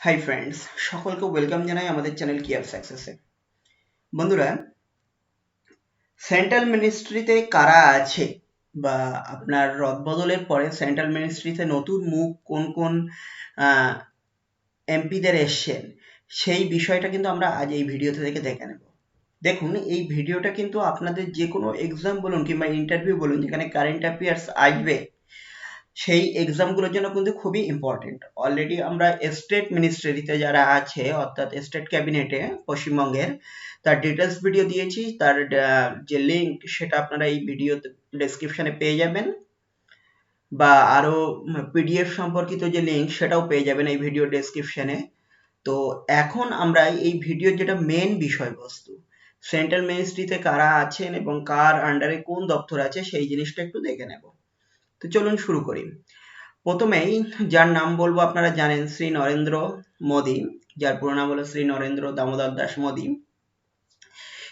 Hi friends সকলকে welcome জানাই আমাদের চ্যানেল কিয়ার সাকসেসে বন্ধুরা সেন্ট্রাল মিনিস্ট্রিতে কারা আছে? বা আপনার রদবদলের পরে সেন্ট্রাল মিনিস্ট্রিতে নতুন মুখ কোন কোন এমপিদের এসছেন, সেই বিষয়টা কিন্তু আমরা আজ এই ভিডিওতে থেকে দেখে নেব। দেখুন, এই ভিডিওটা কিন্তু আপনাদের যে কোনো এক্সাম বলুন কিংবা ইন্টারভিউ বলুন, যেখানে কারেন্ট অ্যাফেয়ার্স আসবে সেই এক্সামগুলোর জন্য কিন্তু খুবই ইম্পর্টেন্ট অলরেডি আমরা স্টেট মিনিস্ট্রিতে যারা আছে, অর্থাৎ স্টেট ক্যাবিনেটে পশ্চিমবঙ্গের, তার ডিটেলস ভিডিও দিয়েছি। তার যে লিঙ্ক সেটা আপনারা এই ভিডিও ডেসক্রিপশনে পেয়ে যাবেন। বা আরও পিডিএফ সম্পর্কিত যে লিঙ্ক সেটাও পেয়ে যাবেন এই ভিডিও ডেসক্রিপশনে তো এখন আমরা এই ভিডিওর যেটা মেন বিষয়বস্তু সেন্ট্রাল মিনিস্ট্রিতে কারা আছেন এবং কার আন্ডারে কোন দপ্তর আছে, সেই জিনিসটা একটু দেখে নেব। তো চলুন শুরু করি। প্রথমেই যার নাম বলব আপনারা জানেন শ্রী নরেন্দ্র মোদী, যার পুরো নাম হলো শ্রী নরেন্দ্র দামোদর দাস মোদী।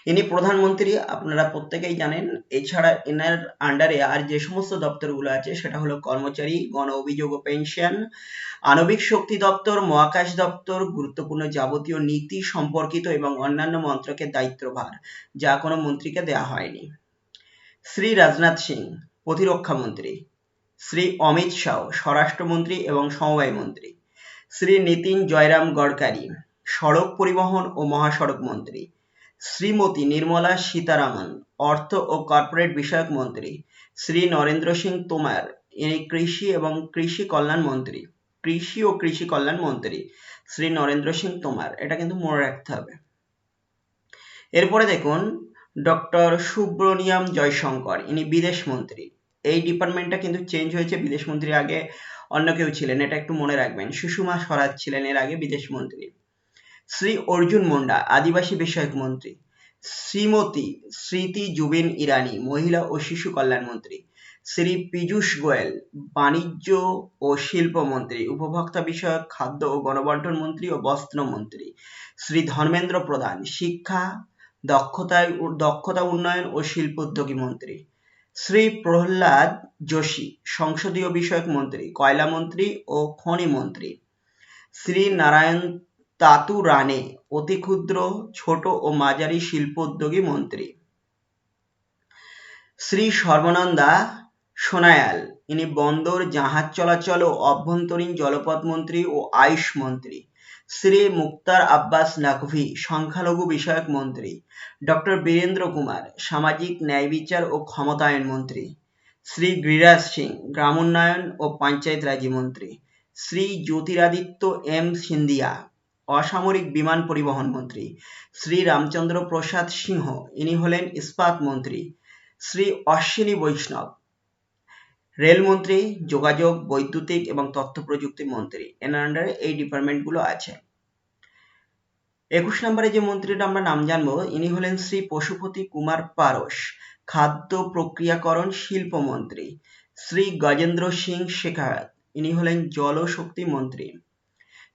ইনি প্রধানমন্ত্রী, আপনারা প্রত্যেকেই জানেন। এছাড়া এনার আন্ডারে আর যে সমস্ত দপ্তরগুলো আছে, সেটা হলো কর্মচারী, গণ অভিযোগ ও পেনশন, আণবিক শক্তি দপ্তর, মহাকাশ দপ্তর, গুরুত্বপূর্ণ যাবতীয় নীতি সম্পর্কিত এবং অন্যান্য মন্ত্রকের দায়িত্বভার, যা কোনো মন্ত্রীকে দেয়া হয়নি। শ্রী রাজনাথ সিং, প্রতিরক্ষা মন্ত্রী। শ্রী অমিত শাহ, স্বরাষ্ট্রমন্ত্রী এবং সমবায় মন্ত্রী, শ্রী নীতিন জয়রাম গডকারি, সড়ক পরিবহন ও মহাসড়ক মন্ত্রী, শ্রীমতী নির্মলা সীতারামন, অর্থ ও কর্পোরেট বিষয়ক মন্ত্রী, শ্রী নরেন্দ্র সিং তোমার, ইনি কৃষি এবং কৃষি কল্যাণ মন্ত্রী, কৃষি ও কৃষি কল্যাণ মন্ত্রী, শ্রী নরেন্দ্র সিং তোমার। এটা কিন্তু মনে রাখতে হবে। এরপরে দেখুন, ডক্টর সুব্রনিয়াম জয়শঙ্কর, ইনি বিদেশ মন্ত্রী। এই ডিপার্টমেন্টটা কিন্তু চেঞ্জ হয়েছে বিদেশ মন্ত্রী আগে। অন্য কেউ ছিলেন, এটা একটু মনে রাখবেন। সুষমা স্বরাজ ছিলেন এর আগে বিদেশ মন্ত্রী। শ্রী অর্জুন মুন্ডা, আদিবাসী বিষয়ক মন্ত্রী। শ্রীমতী স্মৃতি জুবিন ইরানি, মহিলা ও শিশু কল্যাণ মন্ত্রী। শ্রী পীযূষ গোয়েল, বাণিজ্য ও শিল্প মন্ত্রী, উপভোক্তা বিষয়ক, খাদ্য ও গণবন্টন মন্ত্রী ও বস্ত্র মন্ত্রী। শ্রী ধর্মেন্দ্র প্রধান, শিক্ষা দক্ষতায় দক্ষতা উন্নয়ন ও শিল্প উদ্যোগী মন্ত্রী। শ্রী প্রহ্লাদ যোশী, সংসদীয় বিষয়ক মন্ত্রী, কয়লা মন্ত্রী ও খনি মন্ত্রী। শ্রী নারায়ণ তাতু রানে অতি ক্ষুদ্র, ছোট ও মাঝারি শিল্প উদ্যোগী মন্ত্রী। শ্রী সর্বনন্দা সোনায়াল, ইনি বন্দর, জাহাজ চলাচল ও অভ্যন্তরীণ জলপথ মন্ত্রী ও আয়ুষ মন্ত্রী। শ্রী মুক্তার আব্বাস নাকভি, সংখ্যালঘু বিষয়ক মন্ত্রী। ডক্টর বীরেন্দ্র কুমার, সামাজিক ন্যায় বিচার ও ক্ষমতায়ন মন্ত্রী। শ্রী গিরিরাজ সিং গ্রাম উন্নয়ন ও পঞ্চায়েত রাজি মন্ত্রী। শ্রী জ্যোতিরাদিত্য এম সিন্ধিয়া, অসামরিক বিমান পরিবহন মন্ত্রী। শ্রী রামচন্দ্র প্রসাদ সিংহ, ইনি হলেন ইস্পাত মন্ত্রী। শ্রী অশ্বিনী বৈষ্ণব রেলমন্ত্রী যোগাযোগ, বৈদ্যুতিক এবং তথ্য প্রযুক্তি মন্ত্রী এনার আন্ডারে এই ডিপার্টমেন্টগুলো আছে। একুশ নম্বরে যে মন্ত্রীটা আমরা নাম জানব, ইনি হলেন শ্রী পশুপতি কুমার পারস খাদ্য প্রক্রিয়াকরণ শিল্প মন্ত্রী। শ্রী গজেন্দ্র সিং শেখাওয়াত ইনি হলেন জলশক্তি মন্ত্রী।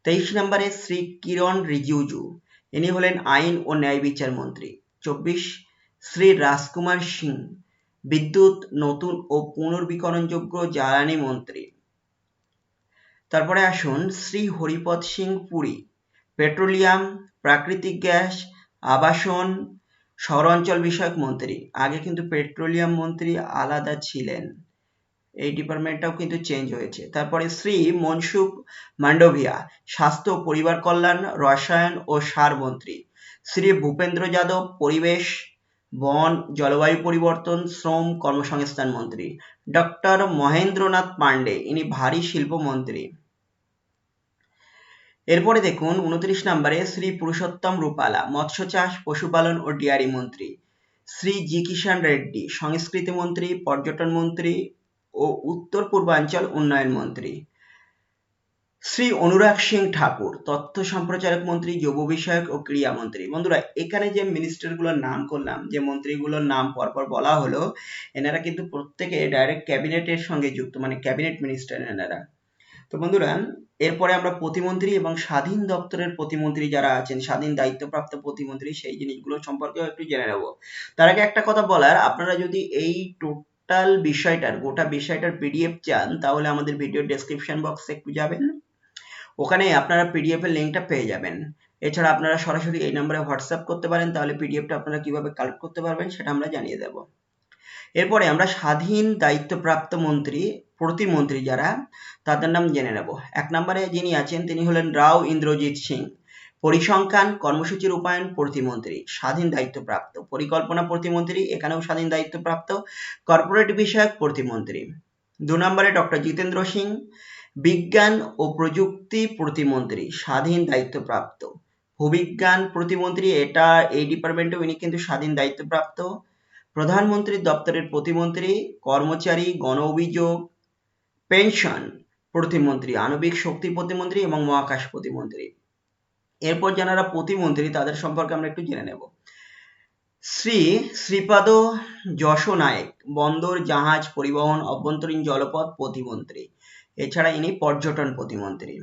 তেইশ নম্বরে শ্রী কিরণ রিজিজু, ইনি হলেন আইন ও ন্যায় বিচার মন্ত্রী। চব্বিশ, শ্রী রাজকুমার সিং বিদ্যুৎ, নতুন ও পুনর্বিকরণযোগ্য জ্বালানি মন্ত্রী। তারপরে আসুন শ্রী হরিপদ সিং পুরী, পেট্রোলিয়াম, প্রাকৃতিক গ্যাস, আবাসন, শহরাঞ্চল বিষয়ক মন্ত্রী। আগে কিন্তু পেট্রোলিয়াম মন্ত্রী আলাদা ছিলেন। এই ডিপার্টমেন্টটাও কিন্তু চেঞ্জ হয়েছে। তারপরে শ্রী মনসুখ মান্ডভিয়া, স্বাস্থ্য, পরিবার কল্যাণ, রসায়ন ও সার মন্ত্রী। শ্রী ভূপেন্দ্র যাদব, পরিবেশ বন, জলবায়ু পরিবর্তন, শ্রম, কর্মসংস্থান মন্ত্রী। ডক্টর মহেন্দ্রনাথ পান্ডে ইনি ভারী শিল্প মন্ত্রী। এরপরে দেখুন, উনত্রিশ নম্বরে শ্রী পুরুষোত্তম রূপালা, মৎস্য চাষ, পশুপালন ও ডিয়ারি মন্ত্রী। শ্রী জি কিষান রেড্ডি, সংস্কৃতি মন্ত্রী, পর্যটন মন্ত্রী ও উত্তর পূর্বাঞ্চল উন্নয়ন মন্ত্রী। শ্রী অনুরাগ সিং ঠাকুর, তথ্য সম্প্রচারক মন্ত্রী, যুব বিষয়ক ও ক্রীড়া মন্ত্রী। বন্ধুরা, এখানে যে মিনিস্টারগুলোর নাম করলাম, যে মন্ত্রীগুলোর নাম পরপর বলা হলো, এনারা কিন্তু প্রত্যেকে ডাইরেক্ট ক্যাবিনেটের সঙ্গে যুক্ত মানে ক্যাবিনেট মিনিস্টার এনারা। তো বন্ধুরা, এরপরে আমরা প্রতিমন্ত্রী এবং স্বাধীন দপ্তরের প্রতিমন্ত্রী যারা আছেন, স্বাধীন দায়িত্বপ্রাপ্ত প্রতিমন্ত্রী, সেই জিনিসগুলো সম্পর্কেও একটু জেনে নেব। তার আগে একটা কথা বলার, আপনারা যদি এই টোটাল বিষয়টার, গোটা বিষয়টার পিডিএফ চান, তাহলে আমাদের ভিডিও ডেসক্রিপশন বক্সে একটু যাবেন। ওখানে আপনারা পিডিএফ এর লিঙ্কটা পেয়ে যাবেন। এছাড়া আপনারা সরাসরি এই নম্বরে হোয়াটসঅ্যাপ করতে পারেন, তাহলে পিডিএফটা আপনারা কীভাবে কালেক্ট করতে পারবেন সেটা আমরা জানিয়ে দেব। এরপরে আমরা স্বাধীন দায়িত্বপ্রাপ্ত মন্ত্রী, প্রতিমন্ত্রী যারা, তাদের নাম জেনে নেব। এক নম্বরে যিনি আছেন, তিনি হলেন রাও ইন্দ্রজিৎ সিং। পরিসংখ্যান, কর্মসূচি রূপায়ণ, প্রতিমন্ত্রী, স্বাধীন দায়িত্বপ্রাপ্ত। পরিকল্পনা, প্রতিমন্ত্রী, এখানেও স্বাধীন দায়িত্বপ্রাপ্ত। কর্পোরেট বিষয়ক, প্রতিমন্ত্রী। দু নম্বরে ডক্টর জিতেন্দ্র সিং। বিজ্ঞান ও প্রযুক্তি প্রতিমন্ত্রী, স্বাধীন দায়িত্বপ্রাপ্ত। ভূবিজ্ঞান প্রতিমন্ত্রী, এটা এই ডিপার্টমেন্টে উনি কিন্তু স্বাধীন দায়িত্বপ্রাপ্ত। প্রধানমন্ত্রীর দপ্তরের প্রতিমন্ত্রী, কর্মচারী, গণ অভিযোগ, পেনশন প্রতিমন্ত্রী, আণবিক শক্তি প্রতিমন্ত্রী এবং মহাকাশ প্রতিমন্ত্রী। এরপর যারা প্রতিমন্ত্রী, তাদের সম্পর্কে আমরা একটু জেনে নেব। শ্রী শ্রীপাদ যশো নায়ক, বন্দর জাহাজ পরিবহন অভ্যন্তরীণ জলপথ প্রতিমন্ত্রী। এছাড়া ইনি পর্যটন প্রতিমন্ত্রী।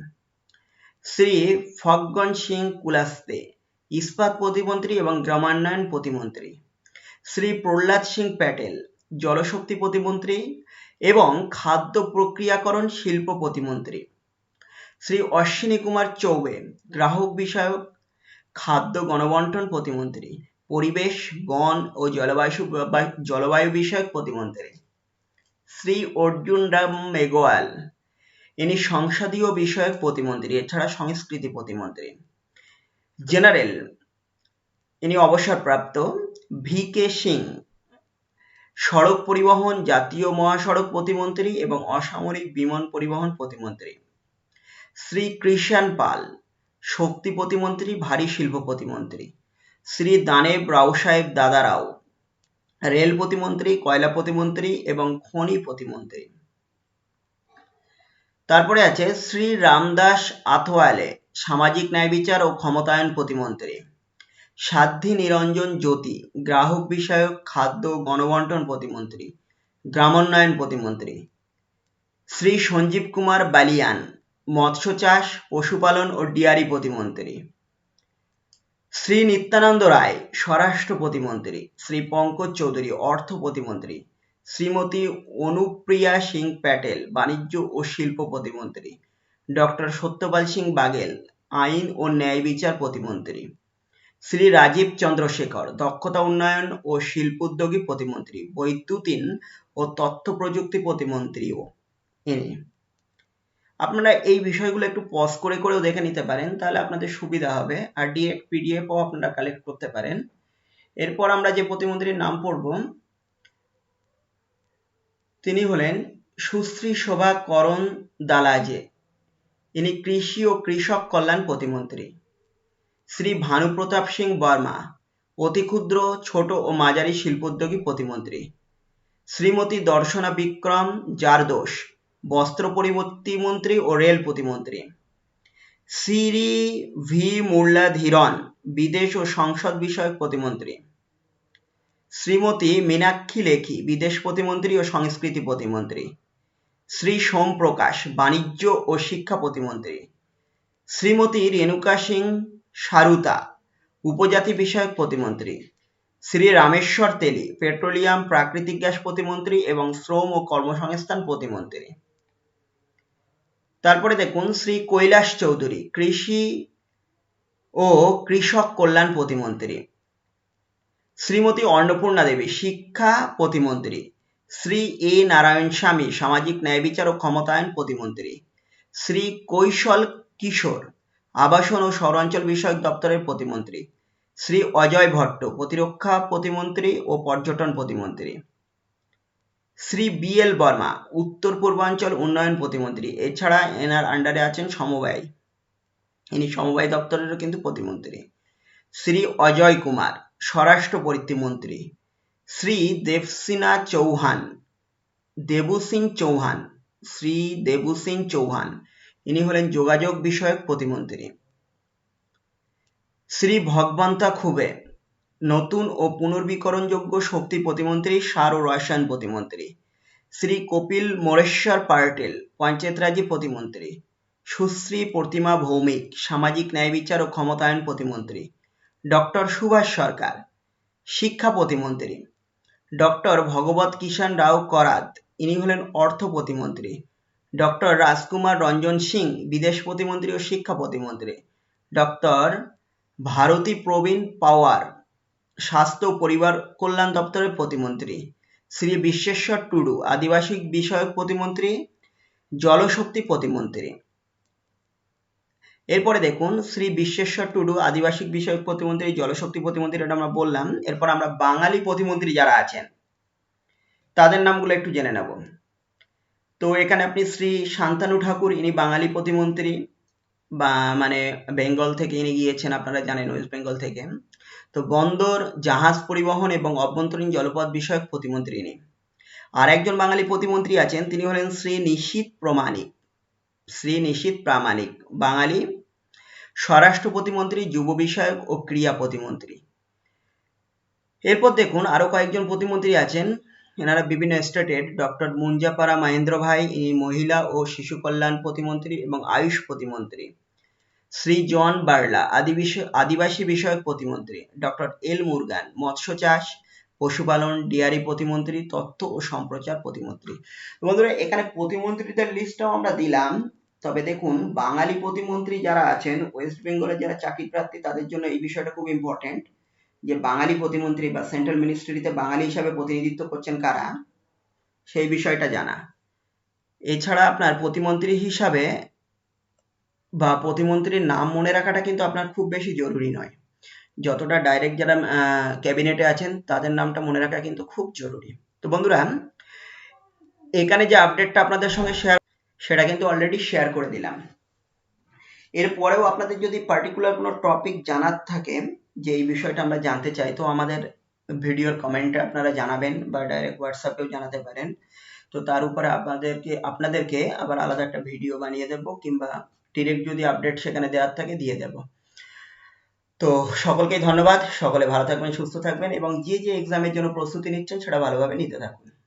শ্রী ফগন সিং কুলাস্তে, ইস্পাত প্রতিমন্ত্রী এবং গ্রামান্নয়ন প্রতিমন্ত্রী। শ্রী প্রহ্লাদ সিং প্যাটেল, জলশক্তি প্রতিমন্ত্রী এবং খাদ্য প্রক্রিয়াকরণ শিল্প প্রতিমন্ত্রী। শ্রী অশ্বিনী কুমার চৌবে, গ্রাহক বিষয়ক, খাদ্য গণবন্টন প্রতিমন্ত্রী, পরিবেশ, বন ও জলবায়ু জলবায়ু বিষয়ক প্রতিমন্ত্রী। শ্রী অর্জুন রাম মেঘোয়াল ইনি সংসদীয় বিষয়ক প্রতিমন্ত্রী, এছাড়া সংস্কৃতি প্রতিমন্ত্রী। জেনারেল, ইনি অবসরপ্রাপ্ত ভি কে সিং, সড়ক পরিবহন জাতীয় মহাসড়ক প্রতিমন্ত্রী এবং অসামরিক বিমান পরিবহন প্রতিমন্ত্রী। শ্রী কৃষাণ পাল, শক্তি প্রতিমন্ত্রী, ভারী শিল্প প্রতিমন্ত্রী। শ্রী দানেব রাও সাহেব দাদা রাও রেল প্রতিমন্ত্রী, কয়লা প্রতিমন্ত্রী এবং খনি প্রতিমন্ত্রী। তারপরে আছে শ্রী রামদাস আথওয়ালে সামাজিক ন্যায় বিচার ও ক্ষমতায়ন প্রতিমন্ত্রী। সাধ্বী নিরঞ্জন জ্যোতি, গ্রাহক বিষয়ক খাদ্য গণবন্টন প্রতিমন্ত্রী, গ্রামোন্নয়ন প্রতিমন্ত্রী। শ্রী সঞ্জীব কুমার বালিয়ান, মৎস্য চাষ, পশুপালন ও ডিয়ারি প্রতিমন্ত্রী। শ্রী নিত্যানন্দ রায়, স্বরাষ্ট্র প্রতিমন্ত্রী। শ্রী পঙ্কজ চৌধুরী, অর্থ প্রতিমন্ত্রী। শ্রীমতী অনুপ্রিয়া সিং প্যাটেল, বাণিজ্য ও শিল্প প্রতিমন্ত্রী। ডক্টর সত্যপাল সিং বাগেল, আইন ও ন্যায় বিচার প্রতিমন্ত্রী। শ্রী রাজীব চন্দ্রশেখর, দক্ষতা উন্নয়ন ও শিল্পোদ্যোগী প্রতিমন্ত্রী, বৈদ্যুতিন ও তথ্য প্রযুক্তি প্রতিমন্ত্রীও ইনি। আপনারা এই বিষয়গুলো একটু পজ করে করেও দেখে নিতে পারেন, তাহলে আপনাদের সুবিধা হবে। আর ডিরেক্ট পিডিএফও আপনারা কালেক্ট করতে পারেন। এরপর আমরা যে প্রতিমন্ত্রীর নাম পড়ব তিনি হলেন সুশ্রী শোভা করণ দালাজে। ইনি কৃষি ও কৃষক কল্যাণ প্রতিমন্ত্রী। শ্রী ভানুপ্রতাপ সিং বর্মা, অতি ক্ষুদ্র, ছোট ও মাঝারি শিল্পোদ্যোগী প্রতিমন্ত্রী। শ্রীমতী দর্শনা বিক্রম জারদোষ, বস্ত্র পরিবর্তী মন্ত্রী ও রেল প্রতিমন্ত্রী। শ্রী ভি মুরলাধীরন বিদেশ ও সংসদ বিষয়ক প্রতিমন্ত্রী। শ্রীমতী মীনাক্ষী লেখি, বিদেশ প্রতিমন্ত্রী ও সংস্কৃতি প্রতিমন্ত্রী। শ্রী সোম প্রকাশ বাণিজ্য ও শিক্ষা প্রতিমন্ত্রী। শ্রীমতী রেণুকা সিং সারুতা, উপজাতি বিষয়ক প্রতিমন্ত্রী। শ্রী রামেশ্বর তেলি, পেট্রোলিয়াম প্রাকৃতিক গ্যাস প্রতিমন্ত্রী এবং শ্রম ও কর্মসংস্থান প্রতিমন্ত্রী। তারপরে দেখুন, শ্রী কৈলাস চৌধুরী, কৃষি ও কৃষক কল্যাণ প্রতিমন্ত্রী। শ্রীমতী অন্নপূর্ণা দেবী, শিক্ষা প্রতিমন্ত্রী। শ্রী এ নারায়ণ স্বামী, সামাজিক ন্যায় বিচার ও ক্ষমতায়ন প্রতিমন্ত্রী। শ্রী কৈশল কিশোর, আবাসন ও শহরাঞ্চল বিষয়ক দপ্তরের প্রতিমন্ত্রী। শ্রী অজয় ভট্ট, প্রতিরক্ষা প্রতিমন্ত্রী ও পর্যটন প্রতিমন্ত্রী। শ্রী বি এল বর্মা, উত্তর পূর্বাঞ্চল উন্নয়ন প্রতিমন্ত্রী। এছাড়া এনার আন্ডারে আছেন সমবায়। ইনি সমবায় দপ্তরেরও কিন্তু প্রতিমন্ত্রী। শ্রী অজয় কুমার স্বরাষ্ট্র প্রতিমন্ত্রী শ্রী দেবসিনা চৌহান দেবু সিং চৌহান, শ্রী দেবু সিং চৌহান, ইনি হলেন যোগাযোগ বিষয়ক প্রতিমন্ত্রী। শ্রী ভগবন্তা খুবে, নতুন ও পুনর্বীকরণযোগ্য শক্তি প্রতিমন্ত্রী সার ও রসায়ন প্রতিমন্ত্রী। শ্রী কপিল মোরেশ্বর পার্টেল পঞ্চায়েতরাজি প্রতিমন্ত্রী। সুশ্রী প্রতিমা ভৌমিক, সামাজিক ন্যায় বিচার ও ক্ষমতায়ন প্রতিমন্ত্রী। ডক্টর সুভাষ সরকার, শিক্ষা প্রতিমন্ত্রী। ডক্টর ভগবত কিষাণ রাও করাত, ইনি হলেন অর্থ প্রতিমন্ত্রী। ডক্টর রাজকুমার রঞ্জন সিং, বিদেশ প্রতিমন্ত্রী ও শিক্ষা প্রতিমন্ত্রী। ডক্টর ভারতী প্রবীণ পাওয়ার, স্বাস্থ্য পরিবার কল্যাণ দপ্তরের প্রতিমন্ত্রী। শ্রী বিশ্বেশ্বর টুডু, আদিবাসী বিষয়ক প্রতিমন্ত্রী, জলশক্তি প্রতিমন্ত্রী। এরপরে দেখুন, শ্রী বিশ্বেশ্বর টুডু, আদিবাসী বিষয়ক প্রতিমন্ত্রী, জলশক্তি প্রতিমন্ত্রী, এটা আমরা বললাম। এরপর আমরা বাঙালি প্রতিমন্ত্রী যারা আছেন, তাদের নামগুলো একটু জেনে নেব। তো এখানে আপনি শ্রী শান্তানু ঠাকুর, ইনি বাঙালি প্রতিমন্ত্রী, বা মানে বেঙ্গল থেকে ইনি গিয়েছেন, আপনারা জানেন ওয়েস্ট বেঙ্গল থেকে। তো বন্দর, জাহাজ পরিবহন এবং অভ্যন্তরীণ জলপথ বিষয়ক প্রতিমন্ত্রী ইনি। আর একজন বাঙালি প্রতিমন্ত্রী আছেন, তিনি হলেন শ্রী নিশীত প্রমাণিক। শ্রী নিশীত প্রামাণিক, বাঙালি স্বরাষ্ট্র প্রতিমন্ত্রী, যুব বিষয়ক ও ক্রিয়া প্রতিমন্ত্রী। এরপর দেখুন, আরও কয়েকজন প্রতিমন্ত্রী আছেন। এনারা বিভিন্ন স্টেটের ডক্টর মুঞ্জাপাড়া মহেন্দ্র ভাই, ইনি মহিলা ও শিশু কল্যাণ প্রতিমন্ত্রী এবং আয়ুষ প্রতিমন্ত্রী। শ্রী জন বার্লা আদিবাসী বিষয়ক প্রতিমন্ত্রী। ডক্টর এল মুরগান, মৎস্য চাষ, পশুপালন, ডিয়ারি প্রতিমন্ত্রী, তথ্য ও সম্প্রচার প্রতিমন্ত্রী। বন্ধুরা, এখানে প্রতিমন্ত্রীদের লিস্টটাও আমরা দিলাম। তবে দেখুন, বাঙালি প্রতিমন্ত্রী যারা আছেন ওয়েস্ট বেঙ্গলের যারা চাকরি প্রার্থী তাদের জন্য এই বিষয়টা খুব ইম্পর্টেন্ট যে বাঙালি প্রতিমন্ত্রী বা সেন্ট্রাল মিনিস্ট্রিতে বাঙালি হিসাবে প্রতিনিধিত্ব করছেন কারা, সেই বিষয়টা জানা। এছাড়া আপনার প্রতিমন্ত্রী হিসাবে বা প্রতিমন্ত্রীর নাম মনে রাখাটা কিন্তু আপনার খুব বেশি জরুরি নয়। যতটা ডাইরেক্ট যারা ক্যাবিনেটে আছেন, তাদের নামটা মনে রাখা কিন্তু খুব জরুরি। তো বন্ধুরা, এখানে যে আপডেটটা আপনাদের সঙ্গে শেয়ার সেটা কিন্তু অলরেডি শেয়ার করে দিলাম। এরপরেও আপনাদের যদি পার্টিকুলার কোনো টপিক জানার থাকে, যে এই বিষয়টা আমরা জানতে চাই, তো আমাদের ভিডিওর কমেন্টে আপনারা জানাবেন বা ডাইরেক্ট হোয়াটসঅ্যাপেও জানাতে পারেন। তো তার উপরে আপনাদেরকে আপনাদেরকে আবার আলাদা একটা ভিডিও বানিয়ে দেব, কিংবা ডিরেক্ট যদি আপডেট সেখানে দেওয়ার থাকে দিয়ে দেব। তো সকলকেই ধন্যবাদ, সকলে ভালো থাকবেন, সুস্থ থাকবেন, এবং যে যে এক্সামের জন্য প্রস্তুতি নিচ্ছেন, সেটা ভালোভাবে নিতে থাকুন।